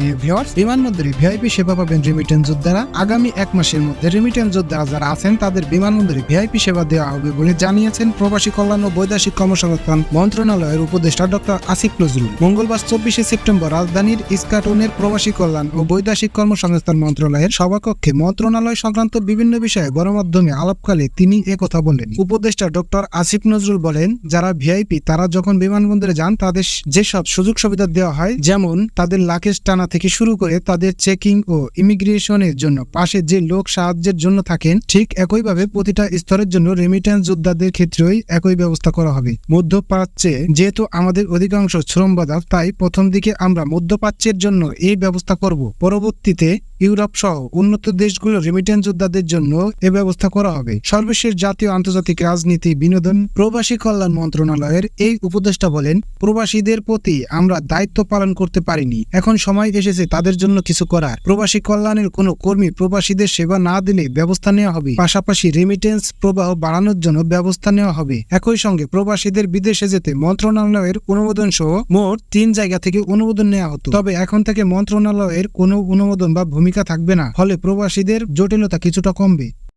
বিমানবন্দরে ভিআইপি সেবা পাবেন রেমিটেন্স যোদ্ধারা। আগামী এক মাসের মধ্যে রেমিটেন্স যোদ্ধারা যারা আছেন, তাদের বিমানবন্দরে ভিআইপি সেবা দেওয়া হবে বলে জানিয়েছেন প্রবাসী কল্যাণ ও বৈদেশিক কর্মসংস্থান মন্ত্রণালয়ের উপদেষ্টা ডক্টর আসিফ নজরুল। মঙ্গলবার চব্বিশে সেপ্টেম্বর রাজধানীর ইস্কাটনের প্রবাসী কল্যাণ ও বৈদেশিক কর্মসংস্থান মন্ত্রণালয়ের সভাকক্ষে মন্ত্রণালয় সংক্রান্ত বিভিন্ন বিষয়ে গণমাধ্যমে আলাপকালে তিনি একথা বলেন। উপদেষ্টা ডক্টর আসিফ নজরুল বলেন, যারা ভিআইপি, তারা যখন বিমানবন্দরে যান, তাদের যেসব সুযোগ সুবিধা দেওয়া হয়, যেমন তাদের লাকেজ টানা থেকে শুরু করে তাদের চেকিং ও ইমিগ্রেশনের জন্য পাশে যে লোক সাহায্যের জন্য থাকেন, ঠিক একইভাবে প্রতিটা স্তরের জন্য রেমিটেন্স যোদ্ধাদের ক্ষেত্রেই একই ব্যবস্থা করা হবে। মধ্যপ্রাচ্যে যেহেতু আমাদের অধিকাংশ শ্রম বাজার তাই প্রথম দিকে আমরা মধ্যপ্রাচ্যের জন্য এই ব্যবস্থা করব। পরবর্তীতে ইউরোপ সহ উন্নত দেশগুলো রেমিটেন্স যোদ্ধাদের জন্য এ ব্যবস্থা করা হবে। সর্বশেষ জাতীয় আন্তর্জাতিক রাজনীতি বিনোদন প্রবাসী কল্যাণ মন্ত্রণালয়ের এই উপদেষ্টা বলেন, প্রবাসীদের প্রতি আমরা দায়িত্ব পালন করতে পারিনি। এখন সময় এসেছে তাদের জন্য কিছু করার। প্রবাসী কল্যাণের কোনো কর্মী প্রবাসীদের সেবা না দিলে ব্যবস্থা নেওয়া হবে। পাশাপাশি রেমিটেন্স প্রবাহ বাড়ানোর জন্য ব্যবস্থা নেওয়া হবে। একই সঙ্গে প্রবাসীদের বিদেশে যেতে মন্ত্রণালয়ের অনুমোদন সহ মোট তিন জায়গা থেকে অনুমোদন নেওয়া হতো। তবে এখন থেকে মন্ত্রণালয়ের কোনো অনুমোদন বা ভূমিকা থাকবে না। ফলে প্রবাসীদের জটিলতা কিছুটা কমবে।